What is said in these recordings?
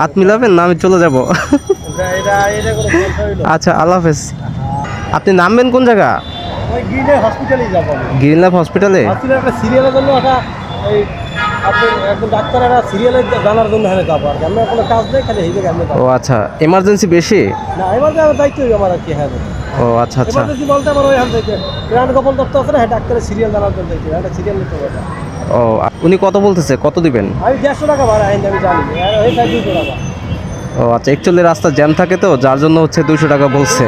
হাত মিলাবেন না, আমি চলে যাব। আচ্ছা আল্লাহ হাফেজ। আপনি নামবেন কোন জায়গা? গ্রিন লাইফ হসপিটালে? ও আচ্ছা এমার্জেন্সি বেশি? ও আচ্ছা আচ্ছা। বলতে আমার ওই হাল থেকে প্রাণ গোপন দপ্তর আছে না হ্যাঁ ডাক্তারের সিরিয়াল জানার জন্য সিরিয়াল নিতে। ও উনি কত বলতেছে? কত দিবেন? আমি দেড়শো টাকা ভাড়া আইন আমি জানি আর ওই সাইড দুশো টাকা। ও আচ্ছা একচুয়ালি রাস্তা জ্যাম থাকে তো যার জন্য হচ্ছে দুশো টাকা বলছে।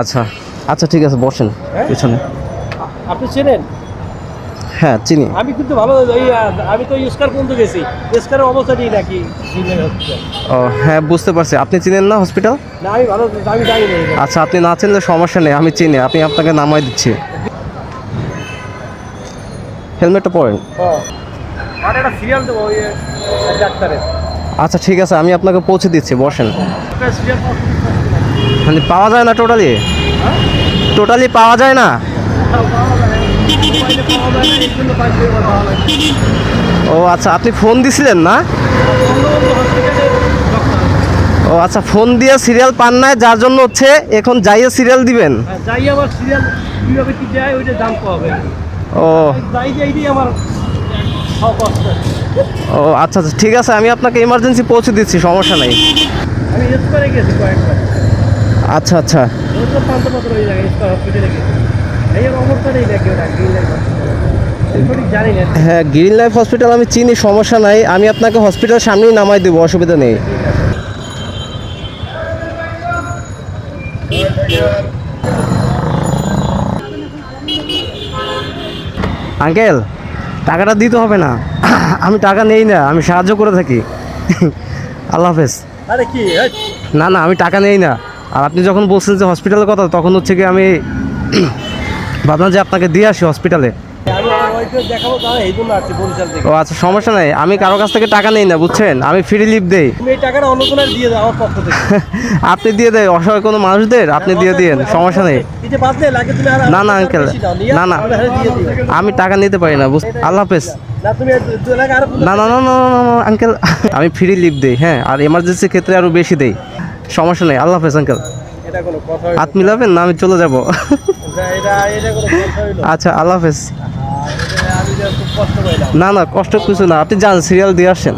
আচ্ছা আচ্ছা ঠিক আছে বসেন হ্যাঁ? পিছনে। আপনি চেনেন? হ্যাঁ চিনি। আমি কিন্তু ভালো আমি তো ইস্কার পর্যন্ত গেছি। ইস্কারের অবস্থাটি নাকি? ও হ্যাঁ বুঝতে পারছি। আপনি চিনেন না হসপিটাল না আমি ভালো আমি জানি না। আচ্ছা আপনি না চিনলে সমস্যা নেই আমি চিনি। আপনি আপনাকে নামাই দিচ্ছি। হেলমেটটা পরেন হ্যাঁ। ডাক্তারের। আচ্ছা ঠিক আছে আমি আপনাকে পৌঁছে দিচ্ছি বসেন। মানে পাওয়া যায় না টোটালি টোটালি পাওয়া যায় না? ও আচ্ছা আপনি ফোন দিছিলেন না? ও আচ্ছা ফোন দিয়ে সিরিয়াল পান নাই যার জন্য হচ্ছে এখন যাইয়ে সিরিয়াল দিবেন। যাই আমার সিরিয়াল কীভাবে কি দেয় ওইটা জানতে হবে ও। ও আচ্ছা আচ্ছা ঠিক আছে, আমি আপনাকে ইমার্জেন্সি পৌঁছে দিচ্ছি, সমস্যা নাই। আচ্ছা আচ্ছা। হ্যাঁ গ্রিন লাইফ হসপিটাল আমি চিনি, সমস্যা নাই। আমি আপনাকে হসপিটাল সামনেই নামাই দেবো, অসুবিধা নেই। আঙ্কেল টাকাটা দিতে হবে না। আমি টাকা নেই না আমি সাহায্য করে থাকি। আল্লাহ হাফেজ। আরে কি না না আমি টাকা নেই না। আর আপনি যখন বলছেন যে হসপিটালের কথা তখন হচ্ছে কি আমি ভাবলাম যে আপনাকে দিয়ে আসি হসপিটালে ও আচ্ছা সমস্যা নাই। আমি কারও কাছ থেকে টাকা নেই না বুঝছেন? আমি ফ্রি লিভ দেই। টাকাটা অন্য জনের দিয়ে দাও আমার পক্ষ থেকে। আপনি দিয়ে দেয় অসহায় কোনো মানুষদের আপনি দিয়ে দিন সমস্যা নেই। না, না, নিয়ে না, না। আমি টাকা নিতে পারি না আল্লাহ হাফেজ। না না না না না আঙ্কেল আমি ফ্রি লিভ দেই হ্যাঁ আর এমার্জেন্সি ক্ষেত্রে আরও বেশি দেই। সমস্যা নেই আল্লাহ হাফেজ আঙ্কেল হাত মিলাবেন না আমি চলে যাব। আচ্ছা আল্লাহ হাফেজ। না না কষ্ট কিছু না। আপনি যান সিরিয়াল দিয়ে আসেন।